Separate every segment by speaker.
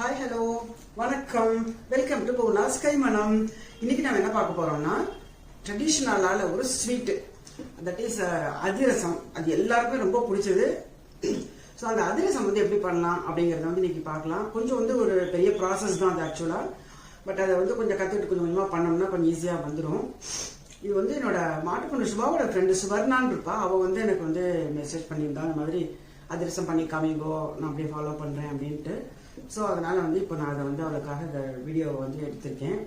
Speaker 1: Hi hello வணக்கம். Welcome to Poona's கைமணம் இன்னைக்கு நம்ம என்ன பார்க்க போறோம்னா ட்ரெடிஷ்னலால ஒரு ஸ்வீட் தட் இஸ் அதிரசம். அது எல்லாருக்குமே ரொம்ப பிடிச்சது. ஸோ அந்த அதிரசம் வந்து எப்படி பண்ணலாம் அப்படிங்கறத வந்து இன்னைக்கு பார்க்கலாம். கொஞ்சம் வந்து ஒரு பெரிய ப்ராசஸ் தான் அது ஆக்சுவலா பட் அதை வந்து கொஞ்சம் கற்றுக்கிட்டு கொஞ்சம் கொஞ்சமாக பண்ணோம்னா கொஞ்சம் ஈஸியாக வந்துடும் இது வந்து என்னோட மாட்டுப்பொண்ணு சுபாவோட ஃப்ரெண்டு சுவர்ணான் இருப்பா. அவள் வந்து எனக்கு வந்து மெசேஜ் பண்ணியிருந்தா அந்த மாதிரி அதிரசம் பண்ணி காமிங்கோ நான் அப்படியே ஃபாலோ பண்ணுறேன் அப்படின்ட்டு. ஸோ அதனால் வந்து இப்போ நான் அதை வந்து அவளுக்காக இந்த வீடியோவை வந்து எடுத்திருக்கேன்.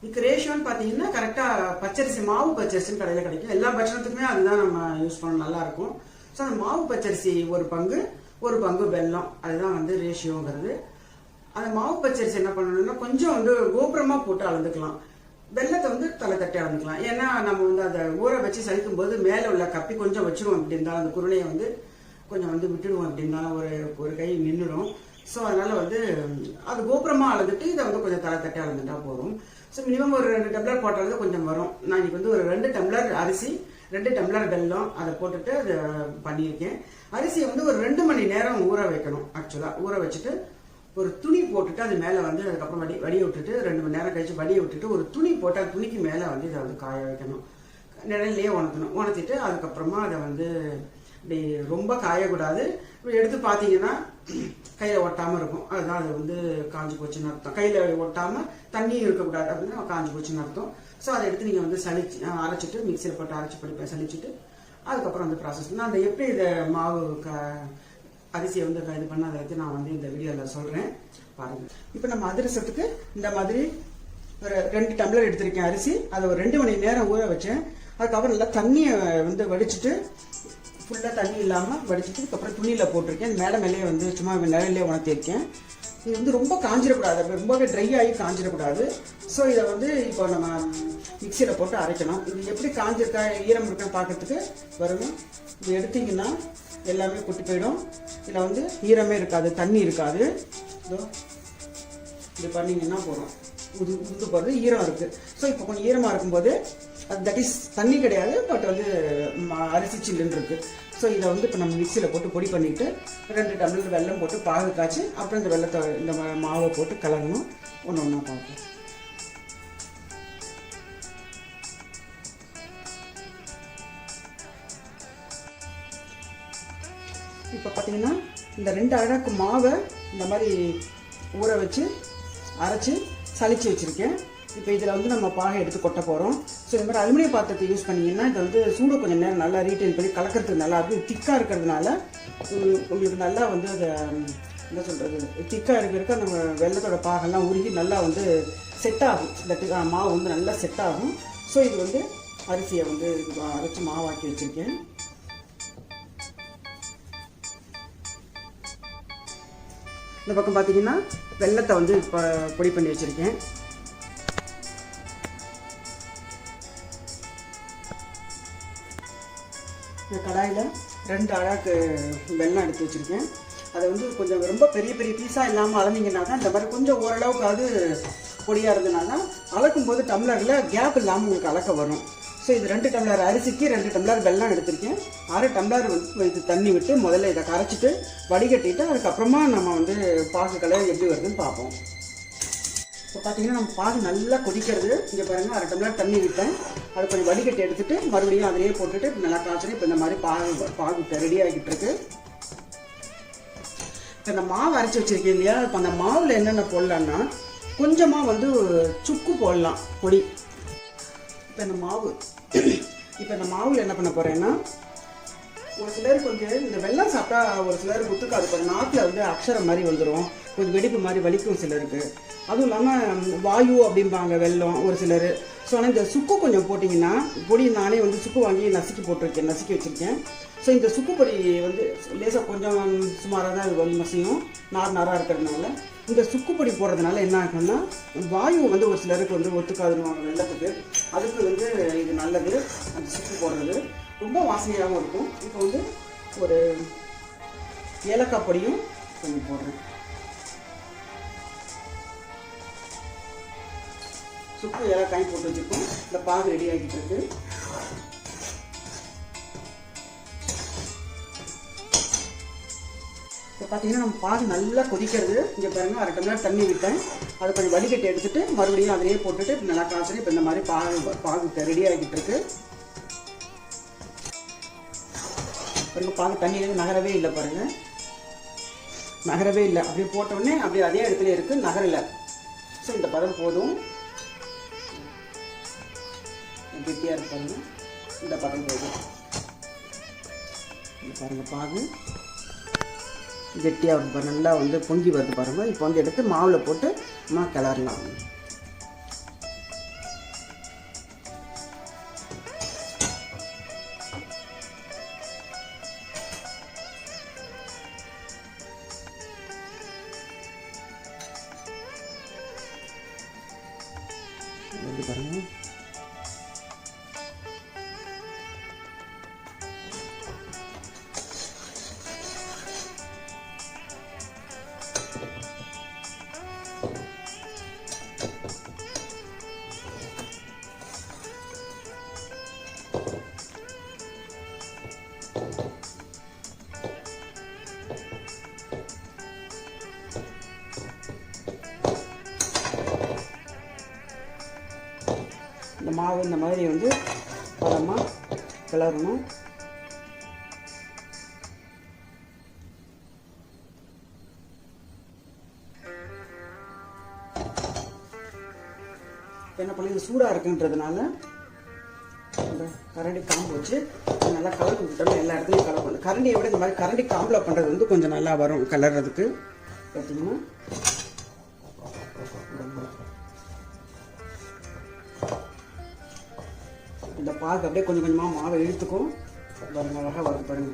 Speaker 1: இதுக்கு ரேஷியோன்னு பார்த்தீங்கன்னா கரெக்டாக பச்சரிசி மாவு பச்சரிசின்னு கடையில் கிடைக்கும். எல்லா பட்சத்துக்குமே அதுதான் நம்ம யூஸ் பண்ண நல்லாயிருக்கும் ஸோ அந்த மாவு பச்சரிசி ஒரு பங்கு ஒரு பங்கு வெல்லம். அதுதான் வந்து ரேஷியோங்கிறது அந்த மாவு பச்சரிசி என்ன பண்ணணும்னா கொஞ்சம் வந்து கோபுரமாக போட்டு அளந்துக்கலாம். வெள்ளத்தை வந்து தலை தட்டி அளந்துக்கலாம். ஏன்னா நம்ம வந்து அதை ஊற வச்சு சலிக்கும் போது மேலே உள்ள கப்பி கொஞ்சம் வச்சிருவோம் அப்படி இருந்தாலும் அந்த குருணையை வந்து கொஞ்சம் வந்து விட்டுடுவோம் அப்படின்னா ஒரு ஒரு கை நின்றுடும். ஸோ அதனால வந்து அது கோபுரமா அளந்துட்டு இதை வந்து கொஞ்சம் தலை தட்டி அளந்துட்டா போதும். ஸோ மினிமம் ஒரு ரெண்டு டம்ளர் போட்டாலும் கொஞ்சம் வரும். நான் இன்னைக்கு வந்து ஒரு ரெண்டு டம்ளர் அரிசி ரெண்டு டம்ளர் வெல்லம் அதை போட்டுட்டு அதை பண்ணியிருக்கேன். அரிசியை வந்து ஒரு ரெண்டு மணி நேரம் ஊற வைக்கணும் ஆக்சுவலாக ஊற வச்சுட்டு ஒரு துணி போட்டுட்டு அது மேலே வந்து அதுக்கப்புறம் வடி வடிய விட்டுட்டு ரெண்டு மணி நேரம் கழிச்சு வடிய விட்டுட்டு ஒரு துணி போட்டு அந்த துணிக்கு மேலே வந்து இதை வந்து காய வைக்கணும். நிழல்லையே உணர்த்தணும். உணர்த்திட்டு அதுக்கப்புறமா அதை வந்து இப்படி ரொம்ப காயக்கூடாது. இப்படி எடுத்து பார்த்தீங்கன்னா கையில் ஒட்டாமல் இருக்கும். அதுதான் அது வந்து காஞ்சி போச்சுன்னு அர்த்தம். கையில் ஒட்டாமல் தண்ணியும் இருக்கக்கூடாது அப்படின்னு காஞ்சி போச்சுன்னு அர்த்தம். ஸோ அதை எடுத்து நீங்கள் வந்து சளிச்சு அரைச்சிட்டு மிக்சியில் போட்டு அரைச்சி படிப்பேன். சளிச்சிட்டு அதுக்கப்புறம் அந்த ப்ராசஸ் நான் அந்த எப்படி இதை மாவு க அரிசியை வந்து இது பண்ண அதை வச்சு நான் வந்து இந்த வீடியோவில் சொல்கிறேன் பாருங்கள் இப்போ நம்ம அதிரசத்துக்கு இந்த மாதிரி ஒரு ரெண்டு டம்ளர் எடுத்திருக்கேன் அரிசி. அதை ஒரு ரெண்டு மணி நேரம் ஊற வச்சேன். அதுக்கப்புறம் நல்லா தண்ணியை வந்து வடிச்சிட்டு ஃபுல்லாக தண்ணி இல்லாமல் வடிச்சிட்டு இதுக்கப்புறம் துணியில் போட்டிருக்கேன். மேலே மேலேயே வந்து சும்மா நிழல்லே உணர்த்திருக்கேன் இது வந்து ரொம்ப காஞ்சிடக்கூடாது. ரொம்பவே ட்ரை ஆகி காஞ்சிடக்கூடாது. ஸோ இதை வந்து இப்போ நம்ம மிக்சியில் போட்டு அரைக்கணும் இது எப்படி காஞ்சிருக்கா ஈரம் இருக்கான்னு பார்க்கறதுக்கு வரணும் இது எடுத்தீங்கன்னா எல்லாமே கொட்டி போயிடும். இதில் வந்து ஈரமே இருக்காது தண்ணி இருக்காது. இதோ இது பண்ணீங்கன்னா போதும். உது உது போகிறது ஈரம் இருக்குது ஸோ இப்போ கொஞ்சம் ஈரமாக இருக்கும்போது அது தட் இஸ் தண்ணி கிடையாது பட் வந்து ம- அரிசி சில்லுன்னு இருக்குது ஸோ இதை வந்து இப்போ நம்ம மிக்சியில் போட்டு பொடி பண்ணிவிட்டு ரெண்டு டம்ளர் வெல்லம் போட்டு பாகு காய்ச்சி அப்புறம் இந்த வெள்ளத்தை இந்த மாவை போட்டு கலங்கணும் ஒன்று ஒன்றா பார்ப்போம். இப்போ பார்த்தீங்கன்னா இந்த ரெண்டு அழகு மாவை இந்த மாதிரி ஊற வச்சு அரைச்சி சளிச்சு வச்சுருக்கேன். இப்போ இதில் வந்து நம்ம பாகை எடுத்து கொட்ட போகிறோம். ஸோ இந்த மாதிரி அலுமினிய பாத்திரத்தை யூஸ் பண்ணிங்கன்னா இது வந்து சூடு கொஞ்சம் நேரம் நல்லா ரீட்டைன் பண்ணி கலக்கிறதுக்கு நல்லா அது திக்காக இருக்கிறதுனால உங்களுக்கு நல்லா வந்து அதை என்ன சொல்கிறது திக்காக இருக்கிறதுக்கு நம்ம வெள்ளத்தோட பாகெல்லாம் உருகி நல்லா வந்து செட் ஆகும். இந்த மாவு வந்து நல்லா செட் ஆகும். ஸோ இது வந்து அரிசியை வந்து அரைச்சி மாவாக்கி வச்சுருக்கேன். இந்த பக்கம் பார்த்தீங்கன்னா வெள்ளத்தை வந்து இப்போ பொடி பண்ணி வச்சுருக்கேன். இந்த கடாயில் ரெண்டு அழகு வெல்லம் எடுத்து வச்சுருக்கேன். அதை வந்து கொஞ்சம் ரொம்ப பெரிய பெரிய பீஸாக இல்லாமல் அளந்தீங்கன்னா தான் இந்த மாதிரி கொஞ்சம் ஓரளவுக்காவது பொடியாக இருந்ததுனால அளக்கும் போது டம்ளரில் கேப் இல்லாமல் உங்களுக்கு அளக்க வரும். ஸோ இது ரெண்டு டம்ளர் அரிசிக்கு ரெண்டு டம்ளர் வெல்லம் எடுத்திருக்கேன். அரை டம்ளர் வந்து இது தண்ணி விட்டு முதல்ல இதை கரைச்சிட்டு வடிகட்டிட்டு அதுக்கப்புறமா நம்ம வந்து பாகு எப்படி வருதுன்னு பார்ப்போம். இப்போ பார்த்தீங்கன்னா நம்ம பாகு நல்லா கொதிக்கிறது. இங்கே பாருங்கள் அரை டம்ளர் தண்ணி விட்டேன் அதை கொஞ்சம் வடிகட்டி எடுத்துகிட்டு மறுபடியும் அதிலேயே போட்டுட்டு நல்லா காய்ச்சணும் இப்போ இந்த மாதிரி பாகு பாகு இப்போ ரெடி ஆகிட்டு இருக்கு. இப்போ இந்த மாவு அரைச்சி வச்சிருக்கேன் இல்லையா? இப்போ அந்த மாவில் என்னென்ன போடலான்னா கொஞ்சமாக வந்து சுக்கு போடலாம் பொடி. இப்போ இந்த மாவு இப்போ இந்த மாவில் என்ன பண்ண போகிறேன்னா ஒரு சிலருக்கு வந்து இந்த வெள்ளம் சாப்பிட்டா ஒரு சிலருக்கு ஒத்துக்காது இப்போ நாக்கில் வந்து அக்ஷரம் மாதிரி வந்துடும் கொஞ்சம் வெடிப்பு மாதிரி வலிக்கும் சிலருக்கு. அதுவும் இல்லாமல் வாயு அப்படிம்பாங்க வெள்ளம் ஒரு சிலர். ஸோ ஆனால் இந்த சுக்கு கொஞ்சம் போட்டிங்கன்னா பொடி நானே வந்து சுக்கு வாங்கி நசுக்கி போட்டிருக்கேன் நசுக்கி வச்சுருக்கேன். ஸோ இந்த சுக்கு பொடி வந்து லேசாக கொஞ்சம் சுமாராக தான் அது வந்து மசியும் நார் நாராக இருக்கிறதுனால. இந்த சுக்கு பொடி போடுறதுனால என்ன ஆகும்னா வாயு வந்து ஒரு சிலருக்கு வந்து ஒத்துக்காதுன்னு வெள்ளத்துக்கு அதுக்கு வந்து இது நல்லது அந்த சுக்கு போடுறது. ரொம்ப வாசனையாகவும் இருக்கும். இப்போ வந்து ஒரு ஏலக்காய் பொடியும் கொஞ்சம் போடுறேன். சுக்கு ஏலக்காயும் போட்டு வச்சுருக்கோம். இந்த பாகு ரெடி ஆகிட்டு இருக்கு. இப்போ பார்த்தீங்கன்னா நம்ம பாகு நல்லா கொதிக்கிறது. இங்கே பாருங்க அரை டம்ளர் தண்ணி விட்டேன். அதை கொஞ்சம் வடிகட்டி எடுத்துட்டு மறுபடியும் அதிலேயே போட்டுட்டு நல்லா காசு இப்போ இந்த மாதிரி பாகு பாகு ரெடி ஆகிட்டு இருக்கு. பாருங்க பாகு தண்ணியிலேருந்து நகரவே இல்லை பாருங்க. நகரவே இல்லை. அப்படியே போட்ட உடனே அப்படியே அதே இடத்துல இருக்குது நகரல. ஸோ இந்த பதம் போதும். கெட்டியாக இருப்பாங்க இந்த பதம் போதும் இது பாருங்க பாகு. கெட்டியாக வருது நல்லா வந்து பொங்கி வருது பாருங்கள் இப்போ வந்து எடுத்து மாவில் போட்டு நம்ம கிளறலாம். இந்த மாவு இந்த மாதிரி வந்து பதமாக கிளறணும். என்ன பண்ணி இது சூடாக இருக்குன்றதுனால இந்த கரண்டி காம்பு வச்சு நல்லா கலர் விட்டோம்னா எல்லா இடத்துலையும் கலக்கணும் கரண்டியை விட இந்த மாதிரி கரண்டி காம்பில் பண்ணுறது வந்து கொஞ்சம் நல்லா வரும் கலர்றதுக்கு. பார்த்தீங்கன்னா இந்த பாகு அப்படியே கொஞ்சம் கொஞ்சமாக மாவை இழுத்துக்கும். பாருங்க அழகாக வரும் பாருங்க.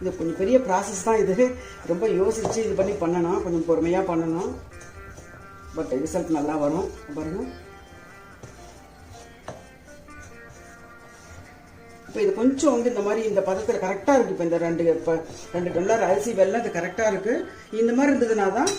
Speaker 1: இது கொஞ்சம் பெரிய ப்ராசஸ் தான் இது. ரொம்ப யோசித்து இது பண்ணி பண்ணணும். கொஞ்சம் பொறுமையாக பண்ணணும். பட் ரிசல்ட் நல்லா வரும். பாருங்க. இப்போ இது கொஞ்சம் வந்து இந்த மாதிரி இந்த பதத்தில் கரெக்டாக இருக்குது இப்போ இந்த ரெண்டு இப்போ ரெண்டு டொல்லர் அரிசி வெள்ளம் இது கரெக்டாக இருக்குது இந்த மாதிரி இருந்ததுனா தான்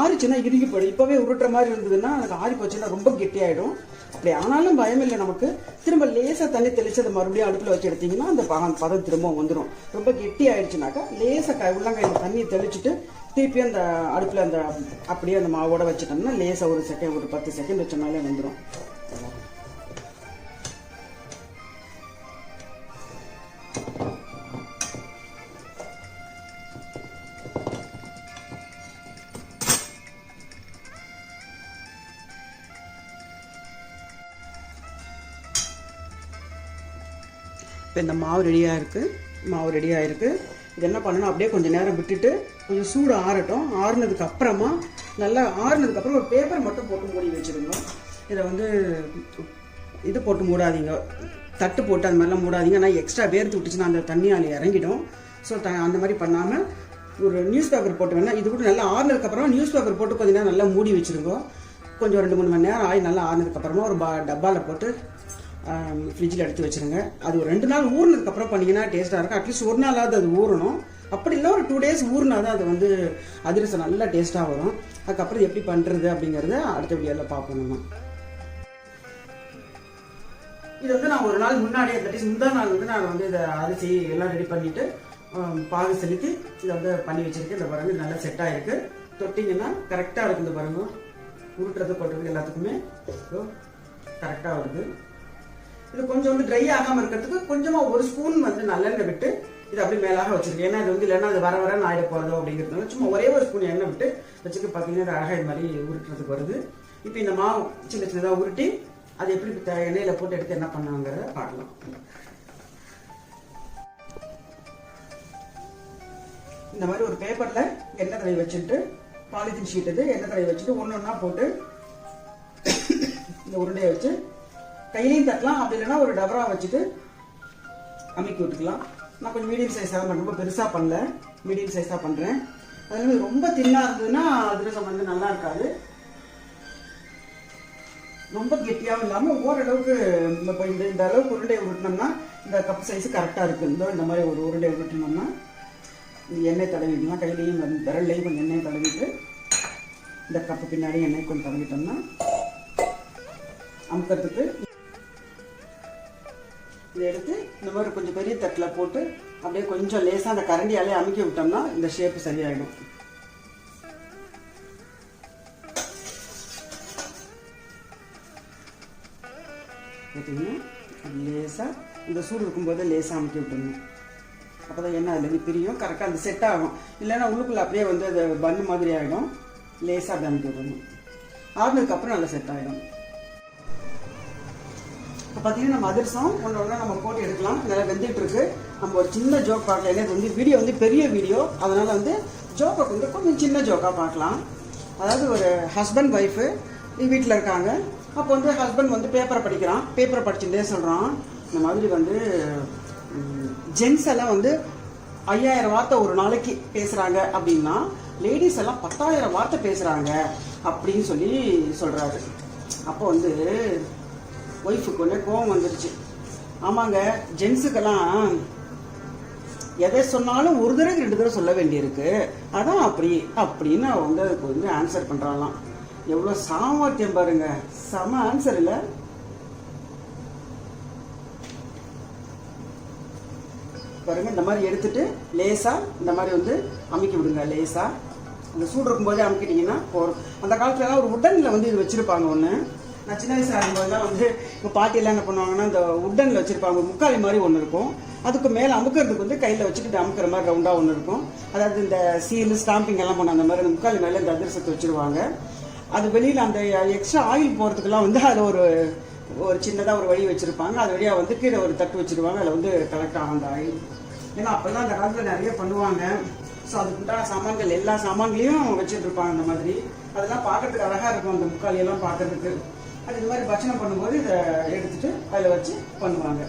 Speaker 1: ஆறிச்சுன்னா இடுங்கி போயிடும் இப்போவே உருட்டுற மாதிரி இருந்ததுன்னா அதுக்கு ஆறி போச்சுன்னா ரொம்ப கெட்டியாயிடும். அப்படி ஆனாலும் பயம் இல்லை நமக்கு. திரும்ப லேசாக தண்ணி தெளித்து அதை மறுபடியும் அடுப்பில் வச்சு எடுத்தீங்கன்னா அந்த பதம் பதம் திரும்ப வந்துடும் ரொம்ப கெட்டி ஆயிடுச்சுனாக்கா லேசாக க உள்ளங்கையில் தண்ணியை தெளிச்சுட்டு திருப்பி அந்த அடுப்பில் அந்த அப்படியே அந்த மாவோட வச்சுட்டோம்னா லேசாக ஒரு செகண்ட் ஒரு பத்து செகண்ட் வச்சோம்னாலே வந்துடும் இப்போ இந்த மாவு ரெடியாக இருக்குது மாவு ரெடியாக இருக்குது இது என்ன பண்ணணும்? அப்படியே கொஞ்சம் நேரம் விட்டுட்டு கொஞ்சம் சூடு ஆறட்டும். ஆறுனதுக்கு அப்புறமா நல்லா ஆறுனதுக்கு அப்புறம் ஒரு பேப்பர் மட்டும் போட்டு மூடி வச்சுருங்க. இதை வந்து இது போட்டு மூடாதீங்க. தட்டு போட்டு அந்த மாதிரிலாம் மூடாதீங்க. ஆனால் எக்ஸ்ட்ரா வேர்த்து விட்டுச்சுன்னா அந்த தண்ணி அதில் இறங்கிடும். ஸோ த அந்த மாதிரி பண்ணாமல் ஒரு நியூஸ் பேப்பர் போட்டு வேணால் இது கூட நல்லா ஆறுனதுக்கப்புறமா நியூஸ் பேப்பர் போட்டு கொஞ்சம் நேரம் நல்லா மூடி வச்சுருங்க. கொஞ்சம் ரெண்டு மூணு மணி நேரம் ஆகி நல்லா ஆறுனதுக்கப்புறமா ஒரு பா டப்பாவில் போட்டு ஃப்ரிட்ஜில் எடுத்து வச்சுருங்க. அது ஒரு ரெண்டு நாள் ஊறினதுக்கப்புறம் பண்ணிங்கன்னா டேஸ்ட்டாக இருக்கும். அட்லீஸ்ட் ஒரு நாளாவது அது ஊறணும். அப்படி இல்லை ஒரு டூ டேஸ் ஊறினா தான் அது வந்து அதிரசம் நல்லா டேஸ்ட்டாக வரும். அதுக்கப்புறம் எப்படி பண்ணுறது அப்படிங்கிறத அடுத்த வீடியோவில் பார்ப்போம் நம்ம. இது வந்து நான் ஒரு நாள் முன்னாடி தட்டி முந்தா நாள் வந்து நான் வந்து இதை அரிசி எல்லாம் ரெடி பண்ணிவிட்டு பாகு செலுத்தி இதை வந்து பண்ணி வச்சுருக்கேன். இந்த பாருங்க நல்லா செட் ஆகிருக்கு தொட்டிங்கன்னா கரெக்டாக இருக்குது இந்த பாருங்க. உருட்டுறது கொட்டுறது எல்லாத்துக்குமே கரெக்டாக வருது. இது கொஞ்சம் வந்து ட்ரை ஆகாம இருக்கிறதுக்கு கொஞ்சமா ஒரு ஸ்பூன் வந்து நல்லெண்ணெய் விட்டு இது அப்படியே மேலாக வச்சிருக்கேன் ஏன்னா இது வந்து இல்லைன்னா அது வர வர ஆயிட போறதோ அப்படிங்கிறதுனால சும்மா ஒரே ஒரு ஸ்பூன் எண்ணெய் விட்டு வச்சுக்க பார்த்தீங்கன்னா இது இது மாதிரி உருட்டுறதுக்கு வருது. இப்போ இந்த மாவு சின்ன சின்னதாக உருட்டி அது எப்படி த- எண்ணெயில போட்டு எடுத்து என்ன பண்ணாங்கிறத பார்க்கலாம் இந்த மாதிரி ஒரு பேப்பர்ல எண்ணெய் தடவை வச்சுட்டு பாலித்தீன் ஷீட் இது எண்ணெய் தடவை வச்சுட்டு ஒன்று ஒன்றா போட்டு இந்த உருண்டையை வச்சு கையிலையும் தட்டலாம். அப்படி இல்லைன்னா ஒரு டபரா வச்சுட்டு அமுக்கி விட்டுக்கலாம். நான் கொஞ்சம் மீடியம் சைஸாக தான் ரொம்ப பெருசாக பண்ணல. மீடியம் சைஸாக பண்ணுறேன் அதனால ரொம்ப தின்னாக இருந்ததுன்னா அதிரசம் வந்து நல்லா இருக்காது. ரொம்ப கெட்டியாகவும் இல்லாமல் ஓரளவுக்கு இப்போ இந்த இந்த அளவுக்கு உருண்டை உருட்டினோம்னா இந்த கப் சைஸு கரெக்டாக இருக்குது இந்த இந்த மாதிரி ஒரு உருண்டை உருட்டினோம்னா இந்த எண்ணெய் தடவிக்கலாம் கையிலையும் விரல்லையும் கொஞ்சம் எண்ணெய் தடவிட்டு இந்த கப்பு பின்னாடி எண்ணெய் கொஞ்சம் தடவிட்டோம்னா அமுக்கிறதுக்கு இதை எடுத்து இந்த மாதிரி கொஞ்சம் பெரிய தட்டில் போட்டு அப்படியே கொஞ்சம் லேசாக அந்த கரண்டியாலே அமுக்கி விட்டோம்னா இந்த ஷேப்பு சரியாயிடும். பார்த்தீங்கன்னா லேசாக இந்த சூடு இருக்கும்போது லேசாக அமுக்கி விட்டுருணும் அப்போ தான் என்ன அதுலேருந்து பிரியும். கரெக்டாக அந்த செட் ஆகும். இல்லைன்னா உள்ளுக்குள்ளே அப்படியே வந்து அது பண்ணு மாதிரி ஆகிடும் லேசாக அப்படி அமுக்கி விடணும். ஆறுனதுக்கப்புறம் நல்லா செட் ஆகிடும் இப்போ பார்த்தீங்கன்னா நம்ம அதிரசம் ஒன்று ஒன்று நம்ம போட்டு எடுக்கலாம். நல்லா வெந்துட்டு இருக்கு. நம்ம ஒரு சின்ன ஜோக் பார்க்கலாம் ஏன்னா இது வந்து வீடியோ வந்து பெரிய வீடியோ அதனால வந்து ஜோக்கை வந்து கொஞ்சம் சின்ன ஜோக்காக பார்க்கலாம். அதாவது ஒரு ஹஸ்பண்ட் ஒய்ஃபு வீட்டில் இருக்காங்க. அப்போ வந்து ஹஸ்பண்ட் வந்து பேப்பரை படிக்கிறான். பேப்பரை படிச்சுட்டே சொல்கிறான் இந்த மாதிரி வந்து ஜென்ஸ் எல்லாம் வந்து ஐயாயிரம் வார்த்தை ஒரு நாளைக்கு பேசுகிறாங்க அப்படின்னா லேடிஸ் எல்லாம் பத்தாயிரம் வார்த்தை பேசுகிறாங்க அப்படின்னு சொல்லி சொல்கிறாரு அப்போ வந்து ஒய்ஃபுக்கு ஒன்று கோவம் வந்துருச்சு. ஆமாங்க ஜென்ஸுக்கெல்லாம் எதை சொன்னாலும் ஒரு தடவை ரெண்டு தடவை சொல்ல வேண்டியிருக்கு. அதான் அப்படி அப்படின்னு அவங்க வந்து அதுக்கு வந்து ஆன்சர் பண்ணுறாங்களாம் எவ்வளோ சாமர்த்தியம் பாருங்க. செம ஆன்சர் இல்லை. பாருங்க இந்த மாதிரி எடுத்துட்டு லேசாக இந்த மாதிரி வந்து அமைக்க விடுங்க லேசாக அந்த சூடு இருக்கும்போதே அமுக்கிட்டீங்கன்னா போதும். அந்த காலத்துலலாம் ஒரு உடனில் வந்து இது வச்சிருப்பாங்க ஒன்று நான் சின்ன வயசுல இருக்கும்போதுலாம் வந்து இப்போ பாட்டியெல்லாம் என்ன பண்ணுவாங்கன்னா இந்த உட்டனில் வச்சிருப்பாங்க. முக்காலி மாதிரி ஒன்று இருக்கும். அதுக்கு மேலே அமுக்கிறதுக்கு வந்து கையில் வச்சுக்கிட்டு அமுக்கிற மாதிரி ரவுண்டாக ஒன்று இருக்கும். அதாவது இந்த சீல் ஸ்டாம்பிங் எல்லாம் பண்ண அந்த மாதிரி அந்த முக்காலி மேலே இந்த அதிரசத்தை வச்சிருவாங்க. அது வெளியில் அந்த எக்ஸ்ட்ரா ஆயில் போகிறதுக்கெல்லாம் வந்து அதில் ஒரு ஒரு சின்னதாக ஒரு வழி வச்சுருப்பாங்க. அது வழியாக வந்து கீழே ஒரு தட்டு வச்சுருவாங்க. அதில் வந்து கலெக்ட் ஆகும் அந்த ஆயில் ஏன்னா அப்போல்லாம் அந்த காலத்தில் நிறைய பண்ணுவாங்க. ஸோ அதுக்குண்டான சாமான்கள் எல்லா சாமான்களையும் வச்சுட்டு இருப்பாங்க அந்த மாதிரி. அதெல்லாம் பார்க்கறதுக்கு அழகாக இருக்கும் அந்த முக்காலியெல்லாம் பார்க்கறதுக்கு. அது இந்த மாதிரி பட்சணம் பண்ணும்போது இதை எடுத்துட்டு அதில் வச்சு பண்ணுவாங்க.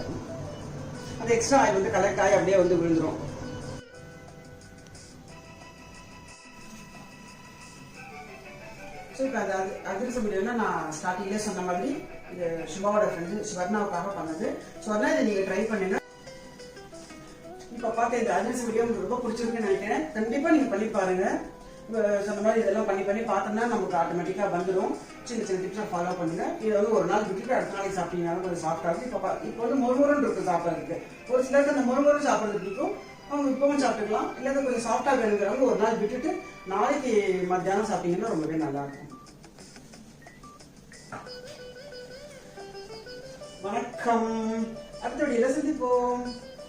Speaker 1: அது எக்ஸ்ட்ரா ஆயில் வந்து கலெக்ட் ஆகி அப்படியே வந்து விழுந்துரும். ஸோ இப்போ அது அது அதிரசம் வீடியோவில் நான் ஸ்டார்டிங்லேயே சொன்ன மாதிரி இது சிவாவோட ஃப்ரெண்டு ஸ்வர்ணாவுக்காக பண்ணது. ஸ்வர்ணா இதை நீங்கள் ட்ரை பண்ணுங்க. இப்போ பார்த்த இந்த அதிரசம் வீடியோ உங்களுக்கு ரொம்ப பிடிச்சிருக்குன்னு நினைக்கிறேன். கண்டிப்பாக நீங்கள் பண்ணி பாருங்கள் சொன்ன மாதிரி இதெல்லாம் பண்ணி பண்ணி பார்த்தோம்னா நமக்கு ஆட்டோமேட்டிக்காக வந்துடும் சின்ன சின்ன டிப்ஸை ஃபாலோ பண்ணுங்க. இது வந்து ஒரு நாள் விட்டுட்டு அடுத்த நாளைக்கு சாப்பிட்டீங்கனாலும் கொஞ்சம் சாஃப்டாக இருக்கும். இப்போ இப்போ வந்து மொறுமொருன்னு இருக்கு சாப்பிட்றதுக்கு. ஒரு சிலருக்கு அந்த மொறுமொரு சாப்பிட்றது பிடிக்கும். அவங்க இப்பவும் சாப்பிட்டுக்கலாம். இல்லை கொஞ்சம் சாஃப்டாக வேணுங்கிறவங்க ஒரு நாள் விட்டுட்டு நாளைக்கு மத்தியானம் சாப்பிட்டீங்கன்னா ரொம்பவே நல்லா இருக்கும். வணக்கம். அடுத்த வீடியோல சந்திப்போம்.